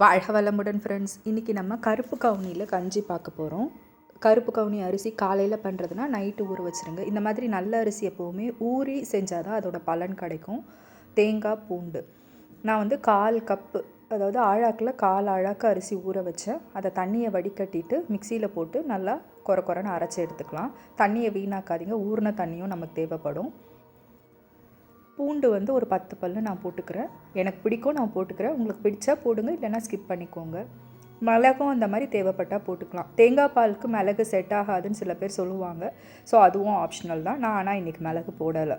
வாழ்க வளமுடன் ஃப்ரெண்ட்ஸ் இன்றைக்கி நம்ம கருப்பு கவுனியில் கஞ்சி பார்க்க போகிறோம் கருப்பு கவுனி அரிசி காலையில் பண்ணுறதுனா நைட்டு ஊற வச்சுருங்க. இந்த மாதிரி நல்ல அரிசி எப்போவுமே ஊறி செஞ்சால் தான் அதோடய பலன் கிடைக்கும். தேங்காய் பூண்டு. நான் வந்து கால் கப்பு அதாவது ஆழாக்கில் கால் ஆழாக்கு அரிசி ஊற வச்சேன். அதை தண்ணியை வடிகட்டிட்டு மிக்சியில் போட்டு நல்லா கொர கொரன்னு அரைச்சி எடுத்துக்கலாம். தண்ணியை வீணாக்காதீங்க. ஊறின தண்ணியும் நமக்கு தேவைப்படும். பூண்டு வந்து ஒரு பத்து பல்லு நான் போட்டுக்கிறேன். எனக்கு பிடிக்கும் நான் போட்டுக்கிறேன். உங்களுக்கு பிடிச்சா போடுங்க இல்லைன்னா ஸ்கிப் பண்ணிக்கோங்க. மிளகும் அந்த மாதிரி தேவைப்பட்டால் போட்டுக்கலாம். தேங்காய் பாலுக்கு மிளகு செட் ஆகாதுன்னு சில பேர் சொல்லுவாங்க. ஸோ அதுவும் ஆப்ஷனல் தான். நான் ஆனால் இன்றைக்கி மிளகு போடலை.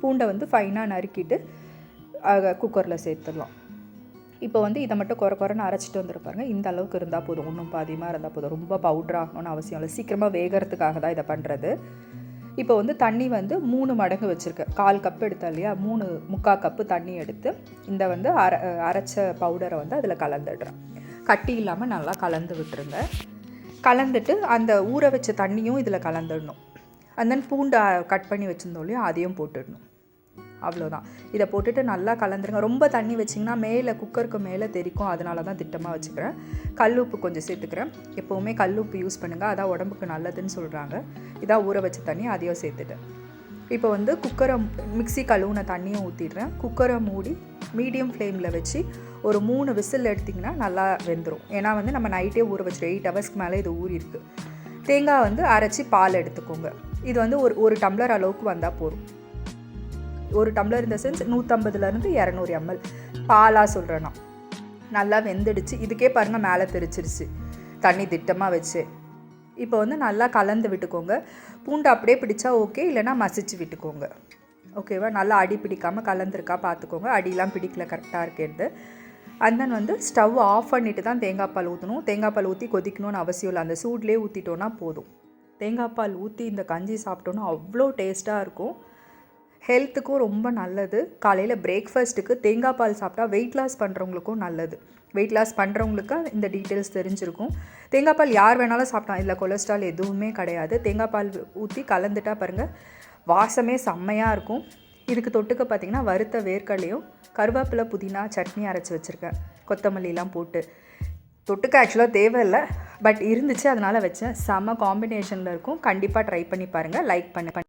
பூண்டை வந்து ஃபைனாக நறுக்கிட்டு குக்கரில் சேர்த்துடலாம். இப்போ வந்து இதை மட்டும் குறை குறைன்னு அரைச்சிட்டு வந்துருப்பாருங்க இந்த அளவுக்கு இருந்தால் போதும். ஒன்றும் பாதியமாக இருந்தால் போதும். ரொம்ப பவுட்ராகணும்னு அவசியம் இல்லை. சீக்கிரமாக வேகிறதுக்காக தான் இதை பண்ணுறது இப்போ வந்து தண்ணி வந்து மூணு மடங்கு வச்சுருக்கேன் கால் கப் எடுத்தா இல்லையா? மூணு முக்கால் கப்பு தண்ணி எடுத்து இந்த வந்து அர அரைச்ச பவுடரை வந்து அதில் கலந்துடுறேன் கட்டி இல்லாமல் நல்லா கலந்து விட்டுருங்க. கலந்துட்டு அந்த ஊற வச்ச தண்ணியும் இதில் கலந்துடணும். அண்ட் தென் பூண்டை கட் பண்ணி வச்சுருந்தோம் இல்லையா? அதையும் போட்டுடணும். அவ்வளோதான் இதை போட்டுட்டு நல்லா கலந்துருங்க. ரொம்ப தண்ணி வச்சிங்கன்னா மேலே குக்கருக்கு மேலே தெரிக்கும். அதனால தான் திட்டமாக வச்சுக்கிறேன். கல் உப்பு கொஞ்சம் சேர்த்துக்கிறேன். எப்போவுமே கல் உப்பு யூஸ் பண்ணுங்கள் அதான் உடம்புக்கு நல்லதுன்னு சொல்கிறாங்க இதான் ஊற வச்ச தண்ணி அதையும் சேர்த்துட்டேன். இப்போ வந்து குக்கரை மிக்சி கழுவுன தண்ணியும் ஊற்றிடுறேன் குக்கரை மூடி மீடியம் ஃப்ளேமில் வச்சு ஒரு மூணு விசில் எடுத்திங்கன்னா நல்லா வெந்துடும் ஏன்னா வந்து நம்ம நைட்டே ஊற வச்சிடும் எயிட் ஹவர்ஸ்க்கு மேலே இது ஊறிருக்கு தேங்காய் வந்து அரைச்சி பால் எடுத்துக்கோங்க. இது வந்து ஒரு ஒரு டம்ளர் அளவுக்கு வந்தால் போதும். ஒரு டம்ளர் இந்த சென்ஸ் நூற்றம்பதுலேருந்து இரநூறு எம்எல். பாலாக சொல்கிறேன் நான். நல்லா வெந்துடுச்சு. இதுக்கே பாருங்கள் மேலே தெரிச்சிருச்சு. தண்ணி திட்டமாக வச்சு. இப்போ வந்து நல்லா கலந்து விட்டுக்கோங்க. பூண்டு அப்படியே பிடிச்சா ஓகே இல்லைனா மசிச்சு விட்டுக்கோங்க. ஓகேவா நல்லா அடி பிடிக்காமல் கலந்துருக்கா பார்த்துக்கோங்க அடியெலாம் பிடிக்கல கரெக்டாக இருக்கிறது. அண்ட் தென் வந்து ஸ்டவ் ஆஃப் பண்ணிவிட்டு தான் தேங்காய் பால் ஊற்றணும் தேங்காய் பால் ஊற்றி கொதிக்கணும்னு அவசியம் இல்லை. அந்த சூட்லேயே ஊற்றிட்டோன்னா போதும். தேங்காய் பால் ஊற்றி இந்த கஞ்சி சாப்பிட்டோன்னா அவ்வளோ டேஸ்ட்டாக இருக்கும். ஹெல்த்துக்கும் ரொம்ப நல்லது. காலையில் பிரேக்ஃபாஸ்ட்டுக்கு தேங்காய் பால் சாப்பிட்டா வெயிட் லாஸ் பண்ணுறவங்களுக்கும் நல்லது. வெயிட் லாஸ் பண்ணுறவங்களுக்கு இந்த டீட்டெயில்ஸ் தெரிஞ்சிருக்கும். தேங்காய் பால் யார் வேணாலும் சாப்பிட்டா இதில் கொலஸ்ட்ரால் எதுவுமே கிடையாது. தேங்காய் பால் ஊற்றி கலந்துட்டா பாருங்கள் வாசமே செம்மையாக இருக்கும். இதுக்கு தொட்டுக்க பார்த்திங்கன்னா வறுத்த வேர்க்கடலையும் கருவேப்பிலை புதினா சட்னி அரைச்சி வச்சுருக்கேன். கொத்தமல்லிலாம் போட்டு. தொட்டுக்க ஆக்சுவலாக தேவையில்லை. பட் இருந்துச்சு அதனால் வச்சேன். செம காம்பினேஷனில் இருக்கும். கண்டிப்பாக ட்ரை பண்ணி பாருங்கள் லைக் பண்ணி